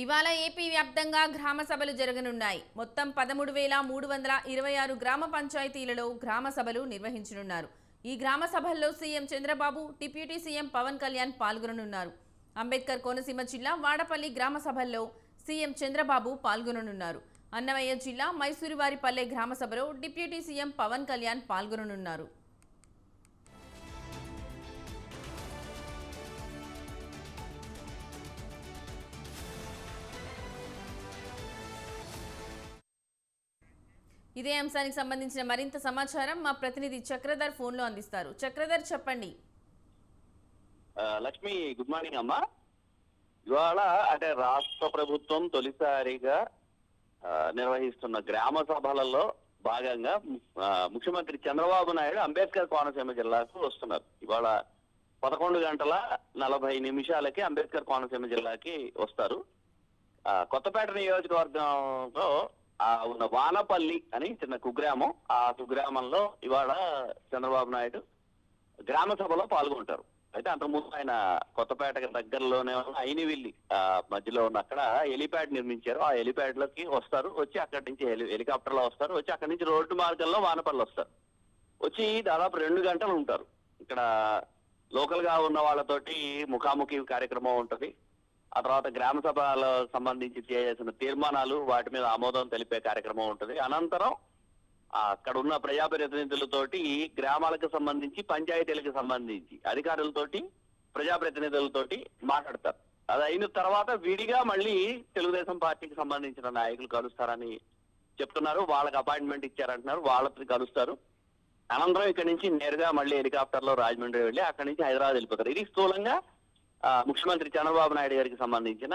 ఇవాళ ఏపీ వ్యాప్తంగా గ్రామ సభలు జరగనున్నాయి. మొత్తం పదమూడు వేల మూడు వందల ఇరవై ఆరు గ్రామ పంచాయతీలలో గ్రామ సభలు నిర్వహించనున్నారు. ఈ గ్రామ సభల్లో CM Chandrababu deputy CM Pawan Kalyan పాల్గొననున్నారు. Ambedkar Konaseema జిల్లా వాడపల్లి గ్రామ సభల్లో సీఎం చంద్రబాబు పాల్గొననున్నారు. అన్నమయ్య జిల్లా మైసూరువారిపల్లె గ్రామ సభలో డిప్యూటీ సీఎం పవన్ కళ్యాణ్ పాల్గొననున్నారు. ఇదే అంశానికి సంబంధించిన మరింత సమాచారం మా ప్రతినిధి చక్రధర్ ఫోన్లో అందిస్తారు. చక్రధర్ చెప్పండి. లక్ష్మి గుడ్ మార్నింగ్ అమ్మా. ఇవాళ అంటే రాష్ట్ర ప్రభుత్వం తొలిసారిగా నిర్వహిస్తున్న గ్రామ సభలలో భాగంగా ముఖ్యమంత్రి చంద్రబాబు నాయుడు అంబేద్కర్ కోనసీమ జిల్లాకు వస్తున్నారు. ఇవాళ పదకొండు గంటల నలభై నిమిషాలకి అంబేద్కర్ కోనసీమ జిల్లాకి వస్తారు. కొత్తపేట నియోజకవర్గంలో ఆ ఉన్న వానపల్లి అని చిన్న కుగ్రామం. ఆ కుగ్రామంలో ఇవాళ చంద్రబాబు నాయుడు గ్రామ సభలో పాల్గొంటారు. అయితే అంతకుముందు ఆయన కొత్తపేటకి దగ్గరలోనే ఉన్న అయినవిల్లి ఆ మధ్యలో ఉన్న అక్కడ హెలిప్యాడ్ నిర్మించారు. ఆ హెలిప్యాడ్లోకి వస్తారు. వచ్చి అక్కడి నుంచి హెలి హెలికాప్టర్లో వస్తారు. వచ్చి అక్కడి నుంచి రోడ్డు మార్గంలో వానపల్లి వస్తారు. వచ్చి దాదాపు రెండు గంటలు ఉంటారు. ఇక్కడ లోకల్గా ఉన్న వాళ్ళతోటి ముఖాముఖి కార్యక్రమం ఉంటది. ఆ తర్వాత గ్రామ సభలో సంబంధించి చేసిన తీర్మానాలు వాటి మీద ఆమోదం తెలిపే కార్యక్రమం ఉంటుంది. అనంతరం అక్కడ ఉన్న ప్రజాప్రతినిధులతోటి గ్రామాలకు సంబంధించి పంచాయతీలకు సంబంధించి అధికారులతోటి ప్రజాప్రతినిధులతోటి మాట్లాడతారు. అది అయిన తర్వాత విడిగా మళ్ళీ తెలుగుదేశం పార్టీకి సంబంధించిన నాయకులు కలుస్తారని చెప్తున్నారు. వాళ్ళకి అపాయింట్మెంట్ ఇచ్చారంటున్నారు. వాళ్ళతో కలుస్తారు. అనంతరం ఇక్కడ నుంచి నేరుగా మళ్ళీ హెలికాప్టర్లో రాజమండ్రి వెళ్ళి అక్కడి నుంచి హైదరాబాద్ వెళ్ళిపోతారు. ఇది స్థూలంగా ముఖ్యమంత్రి చంద్రబాబు నాయుడు గారికి సంబంధించిన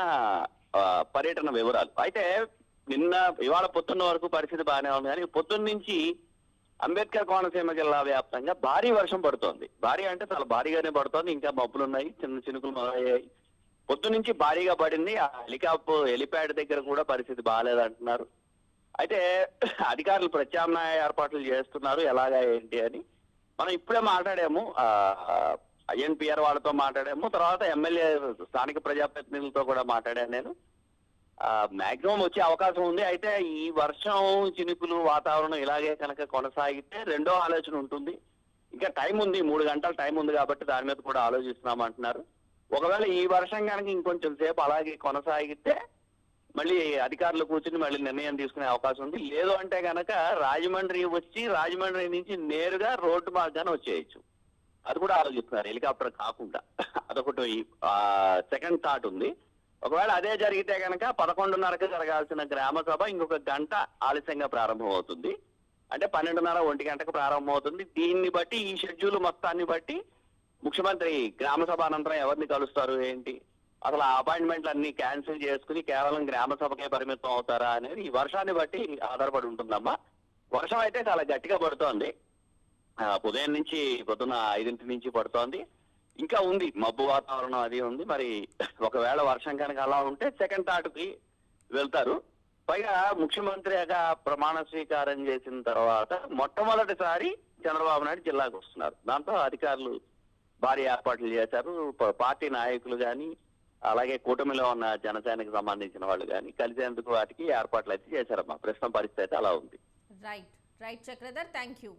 ఆ, పర్యటన వివరాలు. అయితే నిన్న ఇవాళ పొద్దున్న వరకు పరిస్థితి బాగానే ఉంది. కానీ పొద్దున్న నుంచి అంబేద్కర్ కోనసీమ జిల్లా వ్యాప్తంగా భారీ వర్షం పడుతోంది. భారీ అంటే చాలా భారీగానే పడుతోంది. ఇంకా మబ్బులు ఉన్నాయి చిన్న చినుకులు మొదలయ్యాయి. పొద్దు నుంచి భారీగా పడింది. ఆ హెలికాప్ హెలిప్యాడ్ దగ్గర కూడా పరిస్థితి బాగాలేదంటున్నారు. అయితే అధికారులు ప్రత్యామ్నాయ ఏర్పాట్లు చేస్తున్నారు. ఎలాగా ఏంటి అని మనం ఇప్పుడే మాట్లాడాము. ఐఎన్పిఆర్ వాళ్ళతో మాట్లాడాము. తర్వాత ఎమ్మెల్యే స్థానిక ప్రజాప్రతినిధులతో కూడా మాట్లాడాను నేను. మాక్సిమం వచ్చే అవకాశం ఉంది. అయితే ఈ వర్షం చినుకులు వాతావరణం ఇలాగే కనుక కొనసాగితే రెండో ఆలోచన ఉంటుంది. ఇంకా టైం ఉంది. మూడు గంటల టైం ఉంది కాబట్టి దాని మీద కూడా ఆలోచిస్తున్నాం అంటున్నారు ఒకవేళ ఈ వర్షం కనుక ఇంకొంచెం సేపు అలాగే కొనసాగితే మళ్ళీ అధికారులు కూర్చుని మళ్ళీ నిర్ణయం తీసుకునే అవకాశం ఉంది. లేదు అంటే కనుక రాజమండ్రి వచ్చి రాజమండ్రి నుంచి నేరుగా రోడ్డు మార్గాన్ని వచ్చేయచ్చు. అది కూడా ఆలోచిస్తున్నారు హెలికాప్టర్ కాకుండా. అదొకటి సెకండ్ థాట్ ఉంది. ఒకవేళ అదే జరిగితే కనుక పదకొండున్నరకు జరగాల్సిన గ్రామ సభ ఇంకొక గంట ఆలస్యంగా ప్రారంభం అవుతుంది అంటే పన్నెండున్నర ఒంటి గంటకు ప్రారంభం అవుతుంది దీన్ని బట్టి ఈ షెడ్యూల్ మొత్తాన్ని బట్టి ముఖ్యమంత్రి గ్రామ సభ అనంతరం ఎవరిని కలుస్తారు ఏంటి? అసలు ఆ అపాయింట్మెంట్లు అన్ని క్యాన్సిల్ చేసుకుని కేవలం గ్రామ సభకే పరిమితం అవుతారా అనేది ఈ వర్షాన్ని బట్టి ఆధారపడి ఉంటుందమ్మా. వర్షం అయితే చాలా గట్టిగా పడుతోంది. ఉదయం నుంచి పొద్దున ఐదింటి నుంచి పడుతోంది. ఇంకా ఉంది మబ్బు వాతావరణం అది ఉంది. మరి ఒకవేళ వర్షం కనుక అలా ఉంటే సెకండ్ థాట్కి వెళ్తారు. పైగా ముఖ్యమంత్రిగా ప్రమాణ స్వీకారం చేసిన తర్వాత మొట్టమొదటిసారి చంద్రబాబు నాయుడు జిల్లాకు వస్తున్నారు. దాంతో అధికారులు భారీ ఏర్పాట్లు చేశారు. పార్టీ నాయకులు కానీ అలాగే కూటమిలో ఉన్న జనసేనకు సంబంధించిన వాళ్ళు కానీ కలిసేందుకు వాటికి ఏర్పాట్లు అయితే చేశారమ్మా. ప్రస్తుతం పరిస్థితి అయితే అలా ఉంది. Right right Chakradhar thank you